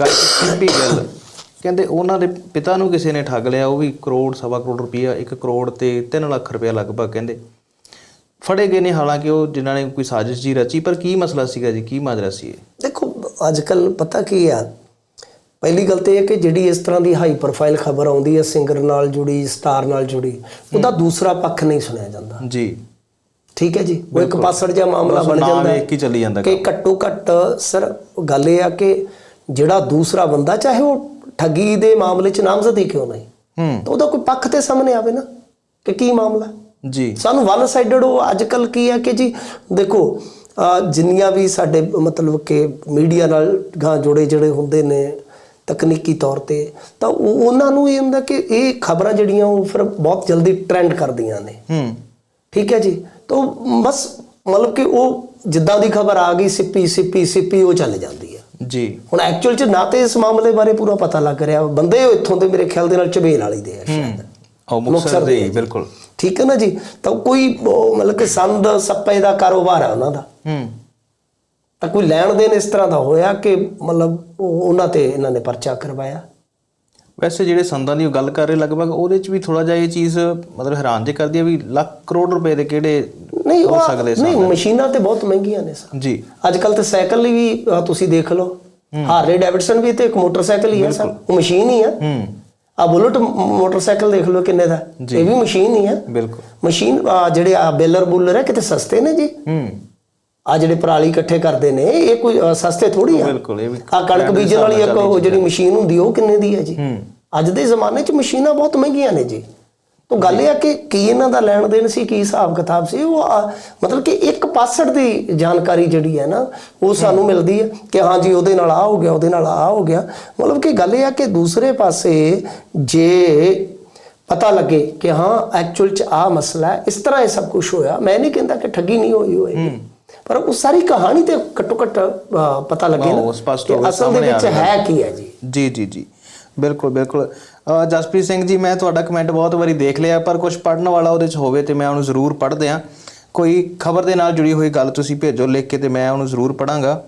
ਗੱਲ ਸਿੱਪੀ ਗੱਲ। ਕਹਿੰਦੇ ਉਹਨਾਂ ਦੇ ਪਿਤਾ ਨੂੰ ਕਿਸੇ ਨੇ ਠੱਗ ਲਿਆ ਉਹ ਵੀ ਕਰੋੜ ਸਵਾ ਕਰੋੜ ਰੁਪਈਆ 1 ਕਰੋੜ ਤੇ 3 ਲੱਖ ਰੁਪਇਆ ਲਗਭਗ ਕਹਿੰਦੇ। ਫੜੇ ਗਏ ਨੇ ਹਾਲਾਂਕਿ ਉਹ ਜਿਨ੍ਹਾਂ ਨੇ ਕੋਈ ਸਾਜ਼ਿਸ਼ ਜੀ ਰਚੀ ਪਰ ਕੀ ਮਸਲਾ ਸੀਗਾ ਜੀ ਕੀ ਮਾਜਰਾ ਸੀ ਇਹ? ਦੇਖੋ ਅੱਜ ਕੱਲ ਪਤਾ ਕੀ ਆ ਪਹਿਲੀ ਗੱਲ ਤੇ ਇਹ ਕਿ ਜਿਹੜੀ ਇਸ ਤਰ੍ਹਾਂ ਦੀ ਹਾਈ ਪ੍ਰੋਫਾਈਲ ਖਬਰ ਆਉਂਦੀ ਹੈ ਸਿੰਗਰ ਨਾਲ ਜੁੜੀ ਸਟਾਰ ਨਾਲ ਜੁੜੀ ਉਹਦਾ ਦੂਸਰਾ ਪੱਖ ਨਹੀਂ ਸੁਣਿਆ ਜਾਂਦਾ। ਜੀ। ਠੀਕ ਹੈ ਜੀ ਉਹ ਇੱਕ ਪਾਸੜ ਜਿਹਾ ਮਾਮਲਾ ਬਣ ਜਾਂਦਾ ਹੈ ਕੇ ਚੱਲੀ ਜਾਂਦਾ ਕਿ ਘੱਟੋ ਘੱਟ ਸਰ ਗੱਲ ਇਹ ਆ ਕਿ ਜਿਹੜਾ ਦੂਸਰਾ ਬੰਦਾ ਚਾਹੇ ਉਹ ਠੱਗੀ ਦੇ ਮਾਮਲੇ 'ਚ ਨਾਮਜ਼ਦ ਹੀ ਕਿਉਂ ਨਹੀਂ ਹੂੰ। ਤਾਂ ਉਹਦਾ ਕੋਈ ਪੱਖ ਤੇ ਸਾਹਮਣੇ ਆਵੇ ਨਾ ਕਿ ਕੀ ਮਾਮਲਾ। ਜੀ। ਸਾਨੂੰ ਵਨ ਸਾਈਡਡ ਉਹ ਅੱਜ ਕੱਲ ਕੀ ਹੈ ਕਿ ਜੀ ਦੇਖੋ ਜਿੰਨੀਆਂ ਵੀ ਸਾਡੇ ਮਤਲਬ ਕਿ ਮੀਡੀਆ ਨਾਲ ਗਾਂ ਜੁੜੇ ਜਿਹੜੇ ਹੁੰਦੇ ਨੇ ਤਕਨੀਕੀ ਤੌਰ ਤੇ ਤਾਂ ਉਹ- ਉਹਨਾਂ ਨੂੰ ਇਹ ਹੁੰਦਾ ਕਿ ਇਹ ਖਬਰਾਂ ਜਿਹੜੀਆਂ ਉਹ ਫਿਰ ਬਹੁਤ ਜਲਦੀ ਟ੍ਰੈਂਡ ਕਰਦੀਆਂ ਨੇ। ਹੂੰ। ਠੀਕ ਹੈ ਜੀ? ਤਾਂ ਬਸ ਮਤਲਬ ਕਿ ਉਹ ਜਿੱਦਾਂ ਦੀ ਖਬਰ ਆ ਗਈ ਸਿੱਪੀ ਸਿੱਪੀ ਸਿੱਪੀ ਉਹ ਚੱਲ ਜਾਂਦੀ ਹੈ। ਜੀ। ਹੁਣ ਐਕਚੁਅਲ ਚ ਨਾ ਤੇ ਇਸ ਮਾਮਲੇ ਬਾਰੇ ਪੂਰਾ ਪਤਾ ਲੱਗ ਰਿਹਾ। ਬੰਦੇ ਉਹ ਇੱਥੋਂ ਦੇ ਮੇਰੇ ਖਿਆਲ ਦੇ ਨਾਲ ਝਬੇਲ ਵਾਲੀ ਦੇ ਆ ਸ਼ਾਇਦ। ਉਹ ਮੁਕਸਰ ਦੇ ਬਿਲਕੁਲ। ਠੀਕ ਹੈ ਨਾ ਜੀ? ਤਾਂ ਕੋਈ ਮਤਲਬ ਕਿ ਸੰਦ ਸੱਪੇ ਦਾ ਕਾਰੋਬਾਰ ਹੈ ਉਹਨਾਂ ਦਾ। ਹੂੰ। ਤਾਂ ਕੋਈ ਲੈਣ ਦੇਣ ਇਸ ਤਰ੍ਹਾਂ ਦਾ ਹੋਇਆ ਕਿ ਮਤਲਬ ਉਹ- ਉਹਨਾਂ ਤੇ ਇਹਨਾਂ ਨੇ ਪਰਚਾ ਕਰਵਾਇਆ? ਵੈਸੇ ਜਿਹੜੇ ਸੰਦਾਂ ਦੀ ਗੱਲ ਕਰ ਰਹੇ ਲਗਭਗ ਉਹਦੇ ਚ ਵੀ ਥੋੜਾ ਜਿਹਾ ਇਹ ਚੀਜ਼ ਮਤਲਬ ਹੈਰਾਨ ਜੇ ਕਰਦੀ ਹੈ ਵੀ ਲੱਖ ਕਰੋੜ ਰੁਪਏ ਦੇ ਕਿਹੜੇ ਨਹੀਂ ਹੋ ਸਕਦੇ ਨਹੀਂ ਮਸ਼ੀਨਾਂ ਤੇ ਬਹੁਤ ਮਹਿੰਗੀਆਂ ਨੇ ਸਰ। ਜੀ। ਅੱਜ ਕੱਲ ਤੇ ਸਾਈਕਲ ਲਈ ਵੀ ਤੁਸੀਂ ਦੇਖ ਲਓ। ਹਾਰਲੇ ਡੇਵਿਡਸਨ ਵੀ ਤੇ ਇੱਕ ਮੋਟਰਸਾਈਕਲ ਹੀ ਹੈ ਸਰ। ਉਹ ਮਸ਼ੀਨ ਹੀ ਹੈ ਹੂੰ। ਆ ਬੁਲਟ ਮੋਟਰਸਾਈਕਲ ਦੇਖ ਲਓ ਕਿੰਨੇ ਦਾ। ਇਹ ਵੀ ਮਸ਼ੀਨ ਹੀ ਹੈ ਬਿਲਕੁਲ। ਮਸ਼ੀਨ ਜਿਹੜੇ ਆ ਬੇਲਰ ਬੁਲਰ ਹੈ ਕਿਤੇ ਸਸਤੇ ਨੇ ਜੀ? ਹੂੰ। ਆ ਜਿਹੜੇ ਪਰਾਲੀ ਇਕੱਠੇ ਕਰਦੇ ਨੇ ਇਹ ਕੋਈ ਸਸਤੇ ਥੋੜੀ ਆ। ਬਿਲਕੁਲ ਇਹ ਵੀ ਆ ਕਣਕ ਬੀਜਣ ਵਾਲੀ ਇੱਕ ਉਹ ਜਿਹੜੀ ਮਸ਼ੀਨ ਹੁੰਦੀ ਉਹ ਕਿੰਨੇ ਦੀ ਹੈ ਜੀ? ਅੱਜ ਦੇ ਜ਼ਮਾਨੇ 'ਚ ਮਸ਼ੀਨਾਂ ਬਹੁਤ ਮਹਿੰਗੀਆਂ ਨੇ ਜੀ। ਤਾਂ ਗੱਲ ਇਹ ਆ ਕਿ ਕੀ ਇਹਨਾਂ ਦਾ ਲੈਣ ਦੇਣ ਸੀ ਕੀ ਹਿਸਾਬ ਕਿਤਾਬ ਸੀ ਉਹ ਮਤਲਬ ਕਿ ਇੱਕ ਪਾਸੜ ਦੀ ਜਾਣਕਾਰੀ ਜਿਹੜੀ ਹੈ ਨਾ ਉਹ ਸਾਨੂੰ ਮਿਲਦੀ ਹੈ ਕਿ ਹਾਂ ਜੀ ਉਹਦੇ ਨਾਲ ਆ ਹੋ ਗਿਆ ਉਹਦੇ ਨਾਲ ਆ ਹੋ ਗਿਆ। ਮਤਲਬ ਕਿ ਗੱਲ ਇਹ ਆ ਕਿ ਦੂਸਰੇ ਪਾਸੇ ਜੇ ਪਤਾ ਲੱਗੇ ਕਿ ਹਾਂ ਐਕਚੁਅਲ 'ਚ ਆ ਮਸਲਾ ਹੈ ਇਸ ਤਰ੍ਹਾਂ ਇਹ ਸਭ ਕੁਝ ਹੋਇਆ ਮੈਂ ਨਹੀਂ ਕਹਿੰਦਾ ਕਿ ਠੱਗੀ ਨਹੀਂ ਹੋਈ ਹੋਏਗੀ। ਪਰ ਉਹ ਸਾਰੀ ਕਹਾਣੀ ਤੇ ਘੱਟੋ ਘੱਟ ਪਤਾ ਲੱਗੇ ਨਾ ਕਿ ਅਸਲ ਦੇ ਵਿੱਚ। ਹੈ ਕੀ ਹੈ ਜੀ। ਜੀ ਜੀ ਜੀ। ਬਿਲਕੁਲ ਬਿਲਕੁਲ। ਜਸਪ੍ਰੀਤ ਸਿੰਘ ਜੀ ਮੈਂ ਤੁਹਾਡਾ ਕਮੈਂਟ ਬਹੁਤ ਵਾਰੀ ਦੇਖ ਲਿਆ ਪਰ ਕੁਝ ਪੜਨ ਵਾਲਾ ਉਹਦੇ ਚ ਹੋਵੇ ਤੇ ਮੈਂ ਉਹਨੂੰ ਜ਼ਰੂਰ ਪੜ੍ਹਦੇ ਆ ਕੋਈ ਖਬਰ ਦੇ ਨਾਲ ਜੁੜੀ ਹੋਈ ਗੱਲ ਤੁਸੀਂ ਭੇਜੋ ਲਿਖ ਕੇ ਤੇ ਮੈਂ ਉਹਨੂੰ ਜ਼ਰੂਰ ਪੜਾਂਗਾ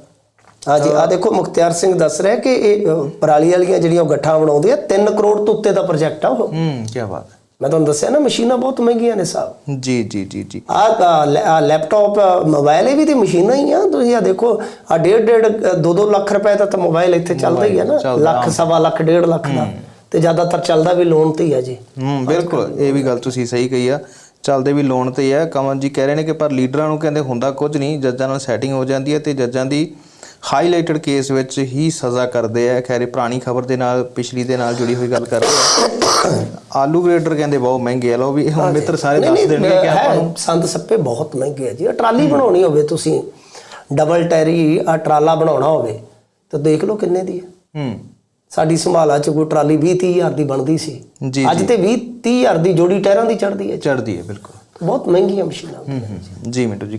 ਹਾਂਜੀ ਆ ਦੇਖੋ ਮੁਖਤਿਆਰ ਸਿੰਘ ਦੱਸ ਰਿਹਾ ਕਿ ਇਹ ਪਰਾਲੀ ਵਾਲੀਆਂ ਜਿਹੜੀਆਂ ਉਹ ਗੱਠਾਂ ਬਣਾਉਂਦੇ ਆ 3 ਕਰੋੜ ਤੋਂ ਉੱਤੇ ਦਾ ਪ੍ਰੋਜੈਕਟ ਆ ਉਹ। ਹੂੰ ਕੀ ਬਾਤ ਮੈਂ ਤੁਹਾਨੂੰ ਦੱਸਿਆ ਨਾ ਮਸ਼ੀਨਾਂ ਬਹੁਤ ਮਹਿੰਗੀਆਂ ਨੇ ਸਾਹਿਬ ਜੀ ਜੀ ਜੀ ਜੀ। ਆ ਲੈਪਟਾਪ ਮੋਬਾਈਲ ਵੀ ਤੇ ਮਸ਼ੀਨਾਂ ਹੀ ਆ। ਤੁਸੀਂ ਆ ਦੇਖੋ ਆ ਡੇਢ ਡੇਢ 2-2 ਲੱਖ ਰੁਪਏ ਦਾ ਤਾਂ ਮੋਬਾਈਲ ਇੱਥੇ ਚੱਲਦਾ ਹੀ ਆ ਨਾ। ਲੱਖ ਸਵਾ ਲੱਖ ਡੇਢ ਲੱਖ ਦਾ। ਤੇ ਜ਼ਿਆਦਾਤਰ ਚੱਲਦਾ ਵੀ ਲੋਨ ਤੇ ਹੀ ਆ ਜੀ। ਹੂੰ ਬਿਲਕੁਲ। ਇਹ ਵੀ ਗੱਲ ਤੁਸੀਂ ਸਹੀ ਕਹੀ ਆ। ਚੱਲਦੇ ਵੀ ਲੋਨ ਤੇ ਆ। ਕਮਨ ਜੀ ਕਹਿ ਰਹੇ ਨੇ ਕਿ ਪਰ ਲੀਡਰਾਂ ਨੂੰ ਕਹਿੰਦੇ ਹੁੰਦਾ ਕੁਝ ਨਹੀਂ। ਜੱਜਾਂ ਨਾਲ ਸੈਟਿੰਗ ਹੋ ਜਾਂਦੀ ਹੈ ਤੇ ਜੱਜਾਂ ਦੀ ਹਾਈਲਾਈਟਡ ਕੇਸ ਵਿੱਚ ਹੀ ਸਜ਼ਾ ਕਰਦੇ ਆ। ਖੈਰੇ ਪੁਰਾਣੀ ਖਬਰ ਦੇ ਨਾਲ ਪਿਛਲੀ ਦੇ ਨਾਲ ਜੁੜੀ ਹੋਈ ਗੱਲ ਕਰ ਰਹੇ ਆ। ਆਲੂ ਗ੍ਰੇਡਰ ਕਹਿੰਦੇ ਬਹੁਤ ਮਹਿੰਗੇ ਆ। ਲਓ ਵੀ ਹੁਣ ਮਿੱਤਰ ਸਾਰੇ ਦੱਸ ਦੇਣਗੇ ਕਿ ਆਪਾਂ ਹੈ ਸੰਦ ਸੱਪੇ ਬਹੁਤ ਮਹਿੰਗੇ ਆ ਜੀ। ਟਰਾਲੀ ਬਣਾਉਣੀ ਹੋਵੇ ਤੁਸੀਂ ਡਬਲ ਟੈਰੀ ਆ ਟਰਾਲਾ ਬਣਾਉਣਾ ਹੋਵੇ ਤਾਂ ਦੇਖ ਲਓ ਕਿੰਨੇ ਦੀ ਹੈ ਹੂੰ। ਸਾਡੀ ਸੰਭਾਲਾ ਚ ਕੋਈ ਟਰਾਲੀ 20 30 ਹਜ਼ਾਰ ਦੀ ਬਣਦੀ ਸੀ। ਅੱਜ ਤੇ 20 30 ਹਜ਼ਾਰ ਦੀ ਜੋੜੀ ਟਾਇਰਾਂ ਦੀ ਚੜਦੀ ਹੈ ਚੜਦੀ ਹੈ ਬਿਲਕੁਲ। ਬਹੁਤ ਮਹਿੰਗੀਆਂ ਮਸ਼ੀਨਾਂ ਜੀ। ਮਿੰਟੂ ਜੀ